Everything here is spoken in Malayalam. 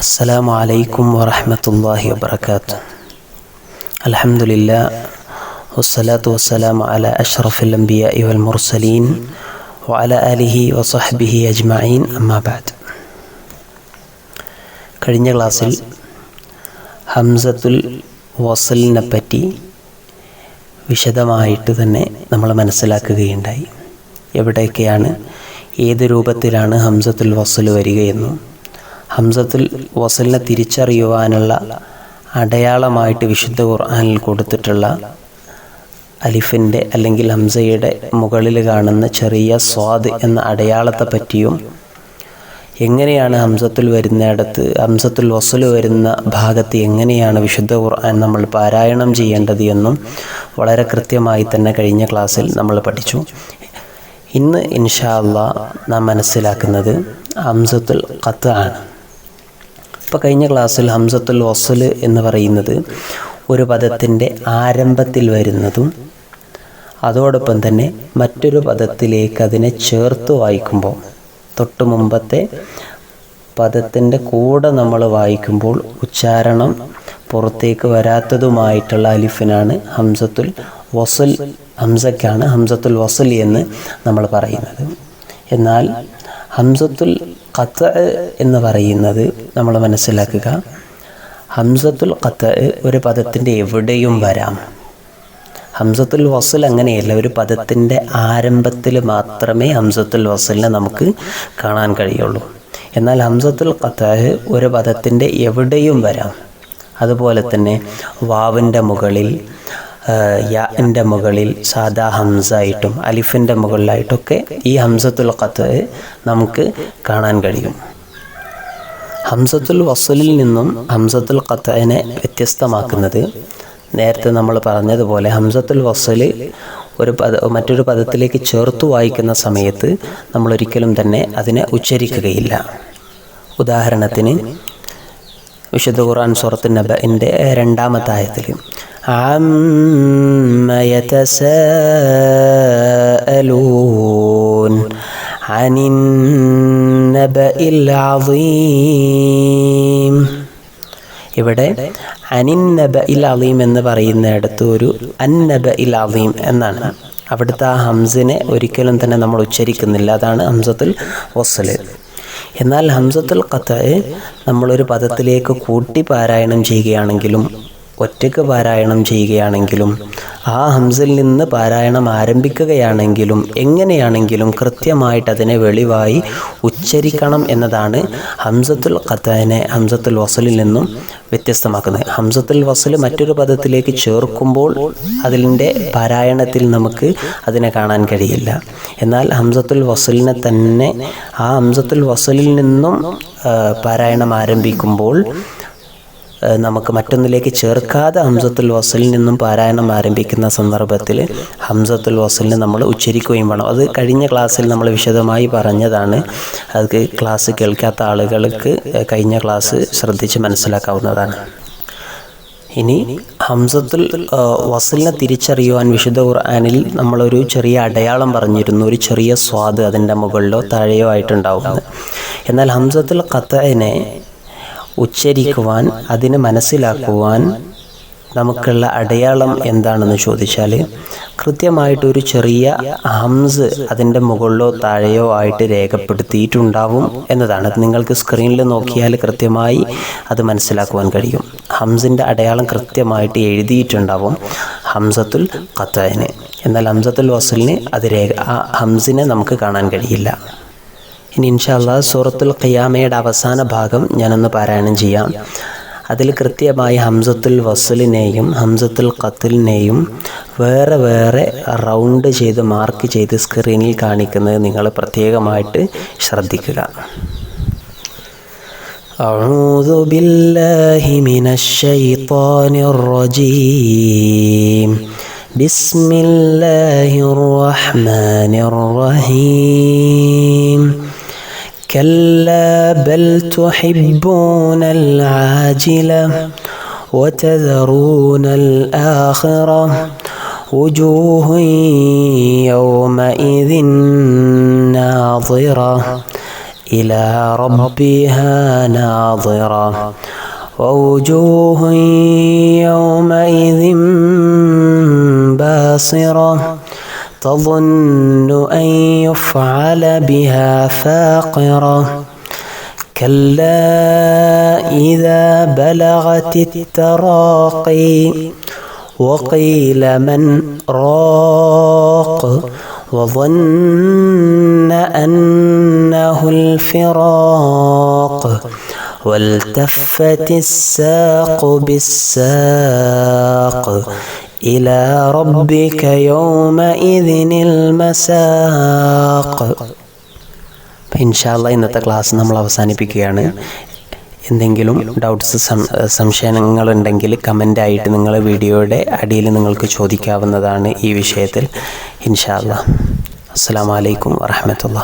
السلام عليكم ورحمة الله وبركاته الحمد لله والصلاة والسلام على أشرف الأنبياء والمرسلين وعلى آله وصحبه أجمعين أما بعد കഴിഞ്ഞ ക്ലാസ്സിൽ ഹംസത്തുൽ വസലിനെ പറ്റി വിശദമായിട്ട് തന്നെ നമ്മൾ മനസ്സിലാക്കുകയുണ്ടായി എവിടെയൊക്കെയാണ് ഏത് രൂപത്തിലാണ് ഹംസത്തുൽ വസൽ വരികയെന്നും ഹംസത്തുൽ വസലിനെ തിരിച്ചറിയുവാനുള്ള അടയാളമായിട്ട് വിശുദ്ധ ഖുർആാനിൽ കൊടുത്തിട്ടുള്ള അലിഫിന്റെ അല്ലെങ്കിൽ ഹംസയുടെ മുകളിൽ കാണുന്ന ചെറിയ സ്വാദ് എന്ന അടയാളത്തെ പറ്റിയും എങ്ങനെയാണ് ഹംസത്തുൽ വരുന്നിടത്ത് ഹംസത്തുൽ വസൽ വരുന്ന ഭാഗത്ത് എങ്ങനെയാണ് വിശുദ്ധ ഖുർആൻ നമ്മൾ പാരായണം ചെയ്യേണ്ടത് എന്നും വളരെ കൃത്യമായി തന്നെ കഴിഞ്ഞ ക്ലാസ്സിൽ നമ്മൾ പഠിച്ചു. ഇന്ന് ഇൻഷാ നാം മനസ്സിലാക്കുന്നത് ഹംസത്തുൽ ഖത്ത് ആണ്. ഇപ്പോൾ കഴിഞ്ഞ ക്ലാസ്സിൽ ഹംസത്തുൽ വസൽ എന്ന് പറയുന്നത് ഒരു പദത്തിന്റെ ആരംഭത്തിൽ വരുന്നതും അതോടൊപ്പം തന്നെ മറ്റൊരു പദത്തിലേക്ക് അതിനെ ചേർത്ത് വായിക്കുമ്പോൾ തൊട്ട് മുമ്പത്തെ പദത്തിന്റെ കൂടെ നമ്മൾ വായിക്കുമ്പോൾ ഉച്ചാരണം പുറത്തേക്ക് വരാത്തതുമായിട്ടുള്ള അലിഫിനാണ് ഹംസത്തുൽ വസൽ ഹംസക്കാണ് ഹംസത്തുൽ വസൽ എന്ന് നമ്മൾ പറയുന്നത്. എന്നാൽ ഹംസത്തുൽ ഖത്ത് എന്ന് പറയുന്നത് നമ്മൾ മനസ്സിലാക്കുക. ഹംസത്തുൽ ഖത്ത് ഒരു പദത്തിന്റെ എവിടെയും വരാം. ഹംസത്തുൽ വസൽ അങ്ങനെയല്ല ഒരു പദത്തിന്റെ ആരംഭത്തിൽ മാത്രമേ ഹംസത്തുൽ വസലിനെ നമുക്ക് കാണാൻ കഴിയുള്ളൂ. എന്നാൽ ഹംസത്തുൽ ഖത്താഹ് ഒരു പദത്തിന്റെ എവിടെയും വരാം. അതുപോലെ തന്നെ വാവിന്റെ മുകളിൽ യാന്റെ മുകളിൽ സാദാ ഹംസായിട്ടും അലിഫിന്റെ മുകളിലായിട്ടൊക്കെ ഈ ഹംസത്തുൽ ഖത്ത് നമുക്ക് കാണാൻ കഴിയും. ഹംസത്തുൽ വസലിൽ നിന്നും ഹംസത്തുൽ ഖത്തനെ വ്യത്യസ്തമാക്കുന്നത് നേരത്തെ നമ്മൾ പറഞ്ഞതുപോലെ ഹംസത്തുൽ വസൽ ഒരു പദ മറ്റൊരു പദത്തിലേക്ക് ചേർത്ത് വായിക്കുന്ന സമയത്ത് നമ്മൾ ഒരിക്കലും തന്നെ അതിനെ ഉച്ചരിക്കുകയില്ല. ഉദാഹരണത്തിന് വിശുദ്ധ ഖുർആൻ സുറത്ത് നബ എന്റെ രണ്ടാമത്തെ ആയത്തിൽ يتساءلون عن النبأ العظيم ഇവിടെ അനിൻ നബ ഇൽ അലീം എന്ന് പറയുന്നിടത്ത് ഒരു അന്നബ ഇൽ അലീം എന്നാണ് അവിടുത്തെ ആ ഹംസിനെ ഒരിക്കലും തന്നെ നമ്മൾ ഉച്ചരിക്കുന്നില്ല അതാണ് ഹംസത്തുൽ വസ്സല് എന്നാൽ ഹംസത്തുൽ ഖത്ത് നമ്മളൊരു പദത്തിലേക്ക് കൂട്ടി പാരായണം ചെയ്യുകയാണെങ്കിലും ഒറ്റയ്ക്ക് പാരായണം ചെയ്യുകയാണെങ്കിലും ആ ഹംസിൽ നിന്ന് പാരായണം ആരംഭിക്കുകയാണെങ്കിലും എങ്ങനെയാണെങ്കിലും കൃത്യമായിട്ട് അതിനെ വെളിവായി ഉച്ചരിക്കണം എന്നതാണ് ഹംസത്തുൽ ഖത്താനെ ഹംസത്തുൽ വസലിൽ നിന്നും വ്യത്യസ്തമാക്കുന്നത്. ഹംസത്തുൽ വസൽ മറ്റൊരു പദത്തിലേക്ക് ചേർക്കുമ്പോൾ അതിന്റെ പാരായണത്തിൽ നമുക്ക് അതിനെ കാണാൻ കഴിയില്ല. എന്നാൽ ഹംസത്തുൽ വസലിനെ തന്നെ ആ ഹംസത്തുൽ വസലിൽ നിന്നും പാരായണം ആരംഭിക്കുമ്പോൾ നമുക്ക് മറ്റൊന്നിലേക്ക് ചേർക്കാതെ ഹംസത്തുൽ വസലിൽ നിന്നും പാരായണം ആരംഭിക്കുന്ന സന്ദർഭത്തിൽ ഹംസത്തുൽ വസലിനെ നമ്മൾ ഉച്ചരിക്കുകയും വേണം. അത് കഴിഞ്ഞ ക്ലാസ്സിൽ നമ്മൾ വിശദമായി പറഞ്ഞതാണ്. അത് ക്ലാസ് കേൾക്കാത്ത ആളുകൾക്ക് കഴിഞ്ഞ ക്ലാസ് ശ്രദ്ധിച്ച് മനസ്സിലാക്കാവുന്നതാണ്. ഇനി ഹംസത്തുൽ വസലിനെ തിരിച്ചറിയുവാൻ വിശുദ്ധ ഖുർആാനിൽ നമ്മളൊരു ചെറിയ അടയാളം പറഞ്ഞിരുന്നു. ഒരു ചെറിയ സ്വാദ് അതിന്റെ മുകളിലോ താഴെയോ ആയിട്ടുണ്ടാവും. എന്നാൽ ഹംസത്തുൽ ഖത്തനെ ഉച്ചരിക്കുവാൻ അതിനെ മനസ്സിലാക്കുവാൻ നമുക്കുള്ള അടയാളം എന്താണെന്ന് ചോദിച്ചാൽ കൃത്യമായിട്ടൊരു ചെറിയ ഹംസ് അതിന്റെ മുകളിലോ താഴെയോ ആയിട്ട് രേഖപ്പെടുത്തിയിട്ടുണ്ടാവും എന്നതാണ്. നിങ്ങൾക്ക് സ്ക്രീനിൽ നോക്കിയാൽ കൃത്യമായി അത് മനസ്സിലാക്കുവാൻ കഴിയും. ഹംസിന്റെ അടയാളം കൃത്യമായിട്ട് എഴുതിയിട്ടുണ്ടാവും. ഹംസത്തുൽ ഖത്തന് എന്നാൽ ഹംസത്തുൽ വസലിന് അത് രേഖ ആ ഹംസിനെ നമുക്ക് കാണാൻ കഴിയില്ല. ഇനി ഇൻഷാല്ല സൂറത്തുൽ ഖിയാമയുടെ അവസാന ഭാഗം ഞാനൊന്ന് പാരായണം ചെയ്യാം അതിൽ കൃത്യമായി ഹംസത്തുൽ വസലിനെയും ഹംസത്തുൽ ഖത്തിലിനെയും വേറെ വേറെ റൗണ്ട് ചെയ്ത് മാർക്ക് ചെയ്ത് സ്ക്രീനിൽ കാണിക്കുന്നത് നിങ്ങൾ പ്രത്യേകമായിട്ട് ശ്രദ്ധിക്കുക أعوذ بالله من الشيطان الرجيم بسم الله الرحمن الرحيم كلا بل تحبون العاجلة وتذرون الآخرة وجوه يومئذ ناظرة إلى ربها ناظرة ووجوه يومئذ باصرة تظن أن يفعل بها فاقرة. كلا إذا بلغت التراقي وقيل من راق وظن أنه الفراق والتفت الساق بالساق إلى ربك يومئذ المساق ഇൻഷാല്ല ഇന്നത്തെ ക്ലാസ് നമ്മൾ അവസാനിപ്പിക്കുകയാണ് എന്തെങ്കിലും ഡൗട്ട്സ് സംശയങ്ങളുണ്ടെങ്കിൽ കമൻ്റായിട്ട് നിങ്ങൾ വീഡിയോയുടെ അടിയിൽ നിങ്ങൾക്ക് ചോദിക്കാവുന്നതാണ് ഈ വിഷയത്തിൽ ഇൻഷാല്ല അസ്സാം വലൈക്കും വാഹമത്തുള്ള